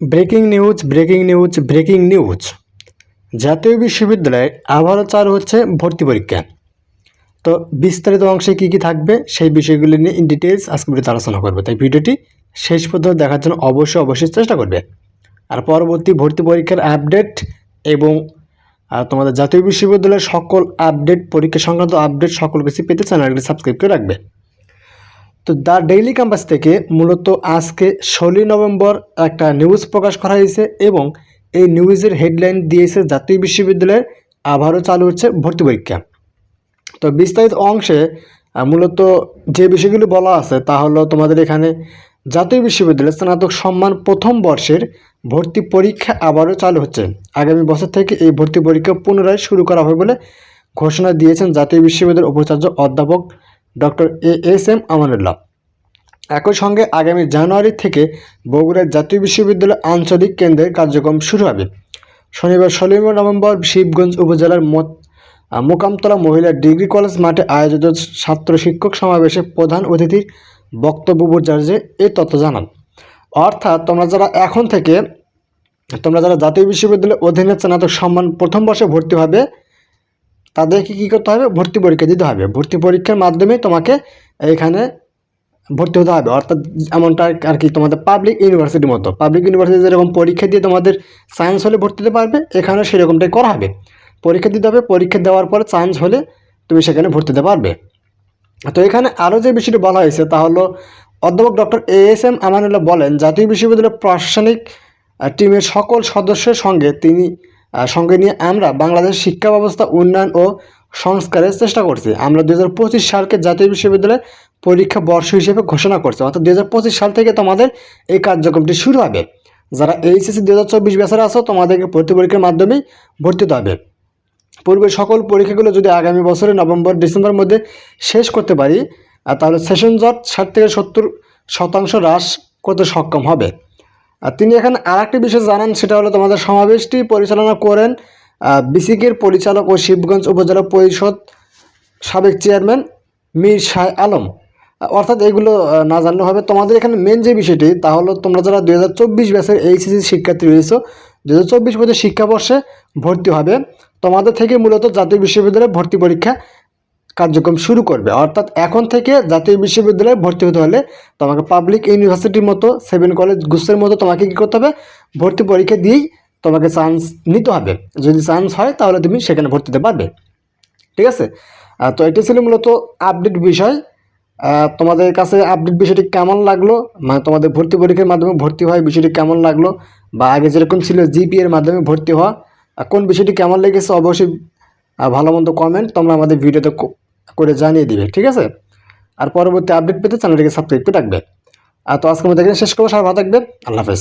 Breaking news breaking news breaking news. জাতীয় বিশ্ববিদ্যালয়ে আবারও চালু হচ্ছে ভর্তি পরীক্ষা। তো বিস্তারিত অংশে কী কী থাকবে সেই বিষয়গুলি নিয়ে ইন ডিটেলস আজকে ভিডিওতে আলোচনা করবে। তাই ভিডিওটি শেষ পর্যন্ত দেখার জন্য অবশ্যই অবশ্যই চেষ্টা করবে। আর পরবর্তী ভর্তি পরীক্ষার আপডেট এবং তোমাদের জাতীয় বিশ্ববিদ্যালয়ের সকল আপডেট, পরীক্ষা সংক্রান্ত আপডেট সকল কিছু পেতে চ্যানেলটি সাবস্ক্রাইব করে রাখবে। তো দ্য ডেইলি ক্যাম্পাস থেকে মূলত আজকে ষোলোই নভেম্বর একটা নিউজ প্রকাশ করা হয়েছে এবং এই নিউজের হেডলাইন দিয়েছে জাতীয় বিশ্ববিদ্যালয়ে আবারও চালু হচ্ছে ভর্তি পরীক্ষা। তো বিস্তারিত অংশে মূলত যে বিষয়গুলি বলা আছে তা হলো তোমাদের এখানে জাতীয় বিশ্ববিদ্যালয়ের স্নাতক সম্মান প্রথম বর্ষের ভর্তি পরীক্ষা আবারও চালু হচ্ছে। আগামী বছর থেকে এই ভর্তি পরীক্ষা পুনরায় শুরু করা হবে বলে ঘোষণা দিয়েছেন জাতীয় বিশ্ববিদ্যালয়ের উপাচার্য অধ্যাপক doctor A S M Amanullah. একই সঙ্গে আগামী জানুয়ারি থেকে বগুড়ার জাতীয় বিশ্ববিদ্যালয় আঞ্চলিক কেন্দ্রের কার্যক্রম শুরু হবে। শনিবার ষোলোই নভেম্বর শিবগঞ্জ উপজেলার মত মোকামতলা মহিলা ডিগ্রি কলেজ মাঠে আয়োজিত ছাত্র শিক্ষক সমাবেশে প্রধান অতিথির বক্তব্য পর্যায়ে এই তথ্য জানান। অর্থাৎ তোমরা যারা এখন থেকে, তোমরা যারা জাতীয় বিশ্ববিদ্যালয়ের অধীনে স্নাতক সম্মান প্রথম বর্ষে ভর্তি হবে তাদেরকে কী করতে হবে? ভর্তি পরীক্ষা দিতে হবে। ভর্তি পরীক্ষার মাধ্যমে তোমাকে এখানে ভর্তি হতে হবে। অর্থাৎ এমনটা আর- কি তোমাদের পাবলিক ইউনিভার্সিটির মতো। পাবলিক ইউনিভার্সিটি যেরকম পরীক্ষা দিয়ে তোমাদের সায়েন্স হলে ভর্তি হতে পারবে, এখানেও সেরকমটাই করা হবে। পরীক্ষা দিতে হবে। পরীক্ষা দেওয়ার পরে চান্স হলে তুমি সেখানে ভর্তি হতে পারবে। তো এখানে আরও যে বিষয়টি বলা হয়েছে তা হলো, অধ্যাপক doctor A S M Amanullah বলেন, জাতীয় বিশ্ববিদ্যালয়ের প্রশাসনিক টিমের সকল সদস্যের সঙ্গে তিনি সঙ্গে নিয়ে আমরা বাংলাদেশ শিক্ষা ব্যবস্থা, উন্নয়ন ও সংস্কারের চেষ্টা করছি। আমরা দু হাজার পঁচিশ সালকে জাতীয় বিশ্ববিদ্যালয়ের পরীক্ষা বর্ষ হিসেবে ঘোষণা করছি। অর্থাৎ দু হাজার পঁচিশ সাল থেকে তোমাদের এই কার্যক্রমটি শুরু হবে। যারা এইচএসসি দু হাজার চব্বিশ বছরে আসো তোমাদেরকে ভর্তি পরীক্ষার মাধ্যমেই ভর্তি হতে হবে। পূর্বে সকল পরীক্ষাগুলো যদি আগামী বছরে নভেম্বর ডিসেম্বর মধ্যে শেষ করতে পারি তাহলে সেশন জট ষাট থেকে সত্তর শতাংশ হ্রাস করতে সক্ষম হবে। আর তিনি এখানে আর একটি বিষয় জানান, সেটা হলো তোমাদের সমাবেশটি পরিচালনা করেন বিসিকের পরিচালক ও শিবগঞ্জ উপজেলা পরিষদ সাবেক চেয়ারম্যান মীর শাহ আলম অর্থাৎ এগুলো না জানলে হবে। তোমাদের এখানে মেন যে বিষয়টি, তা হলো তোমরা যারা দু হাজার চব্বিশ ব্যাচের এইচএসসি শিক্ষার্থী রয়েছে দু হাজার চব্বিশ পঁচিশ শিক্ষাবর্ষে ভর্তি হবে। তোমাদের থেকে মূলত জাতীয় বিশ্ববিদ্যালয়ে ভর্তি পরীক্ষা কার্যক্রম শুরু করবে। অর্থাৎ এখন থেকে জাতীয় বিশ্ববিদ্যালয়ে ভর্তি হতে হলে তোমাকে পাবলিক ইউনিভার্সিটির মতো সেভেন কলেজ গুসের মতো তোমাকে কী করতে হবে? ভর্তি পরীক্ষা দিয়েই তোমাকে চান্স নিতে হবে। যদি চান্স হয় তাহলে তুমি সেখানে ভর্তি হতে পারবে। ঠিক আছে? তো এটি ছিল মূলত আপডেট বিষয়। তোমাদের কাছে আপডেট বিষয়টি কেমন লাগল? মানে তোমাদের ভর্তি পরীক্ষার মাধ্যমে ভর্তি হয় বিষয়টি কেমন লাগল? বা আগে যেরকম ছিল জিপি এর মাধ্যমে ভর্তি হওয়া কোন বিষয়টি কেমন লেগেছে? অবশ্যই ভালো মন্দ কমেন্ট তোমরা আমাদের ভিডিওতে করে জানিয়ে দিবে, ঠিক আছে? আর পরবর্তী আপডেট পেতে চ্যানেলটিকে সাবস্ক্রাইব করে রাখবে। আর তো আজকের মধ্যে শেষ করব, সবাই ভালো থাকবে আল্লাহ হাফেজ।